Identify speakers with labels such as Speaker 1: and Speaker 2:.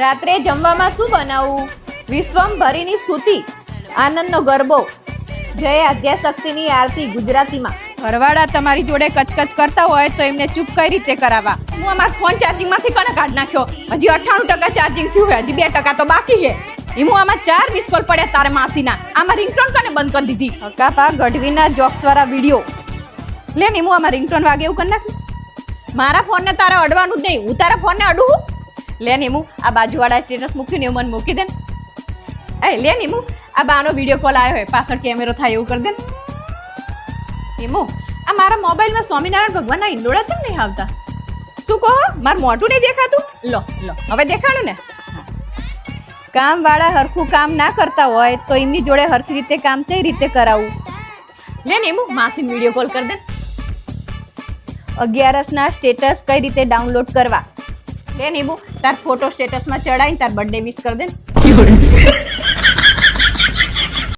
Speaker 1: રાત્રે જમવામાં શું બનાવવું? વિશ્વમભરીની સ્તુતિ આનંદનો ગરબો જય આદ્યાશક્તિની આરતી ગુજરાતીમાં.
Speaker 2: ઘરવાળા તમારી જોડે કચકચ કરતા હોય તો એમને ચૂપ કઈ રીતે કરાવવા? હું અમારા ફોન ચાર્જિંગમાંથી કોને કાઢ નાખ્યો? હજી અઠ્ઠાણું ટકા ચાર્જિંગ થયું હજી બે ટકા તો બાકી છે. એમ હું આમાં ચાર મિસ કોલ પડ્યા તારે માસીના. આમાં રિંગટોન કોને બંધ કરી દીધી? હકાપા ગઢવીના જોક્સવાળા વીડિયો. લે ને હું આમાં રિંગટોન વાગે એવું કરી નાખ્યું મારા ફોનને તારે અડવાનું જ નહીં. હું તારા ફોનને અડું? લે ને હું આ બાજુવાળા સ્ટેટસ મૂક્યું ને એવું મને મૂકી દે ને. એ, લે ને હું આ બાનો વીડિયો કોલ આવ્યો હોય પાછળ કેમેરો થાય એવું કરી દે ને. એમો આ મારા મોબાઈલમાં સ્વામિનારાયણ ભગવાનના ઇંડોળા ચમ નહીં આવતા? શું કહો? મારું મોઢું નહીં દેખાતું? લો લો, હવે દેખાડું ને. કામવાળા હરખું કામ ના કરતા હોય તો એમની જોડે હરખી રીતે કામ કઈ રીતે કરાવવું લે ને એમું માસીને વીડિયો કોલ કરી દે અગિયારસના સ્ટેટસ કઈ રીતે ડાઉનલોડ કરવા? લે ને એમું તાર ફોટો સ્ટેટસમાં ચડાવીને તાર બર્થડે વિશ કરી દે.